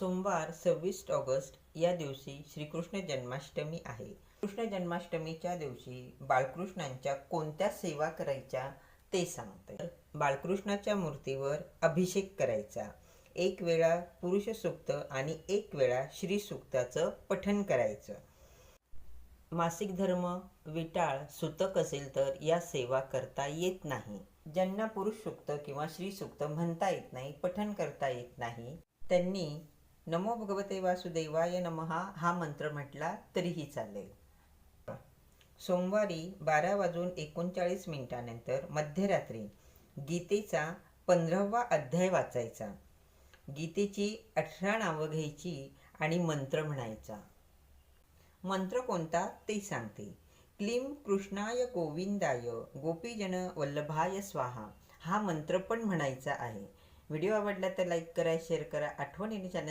सोमवार सव्वीस ऑगस्ट या दिवशी श्रीकृष्ण जन्माष्टमी आहे. कृष्ण जन्माष्टमीच्या दिवशी बाळकृष्णांच्या कोणत्या सेवा करायच्या ते सांगते. बाळकृष्णाच्या मूर्तीवर अभिषेक करायचा. एक वेळा पुरुष सूक्त आणि एक वेळा श्री सूक्ताचं पठन करायचं. मासिक धर्म विटाळ सुतक असेल तर या सेवा करता येत नाही. ज्यांना पुरुष सूक्त किंवा श्री सुक्त म्हणता येत नाही पठन करता येत नाही त्यांनी नमो भगवते वासुदेवाय नमहा हा मंत्र म्हटला तरीही चालेल. सोमवारी बारा वाजून एकोणचाळीस मिनिटानंतर मध्यरात्री गीतेचा पंधरावा अध्याय वाचायचा. गीतेची अठरा नावं घ्यायची आणि मंत्र म्हणायचा. मंत्र कोणता? ते सांगते. क्लीम कृष्णाय गोविंदाय गोपीजन वल्लभाय स्वाहा हा मंत्र पण म्हणायचा आहे. व्हिडिओ आवडला तर लाईक करा शेअर करा आठवणीने चॅनल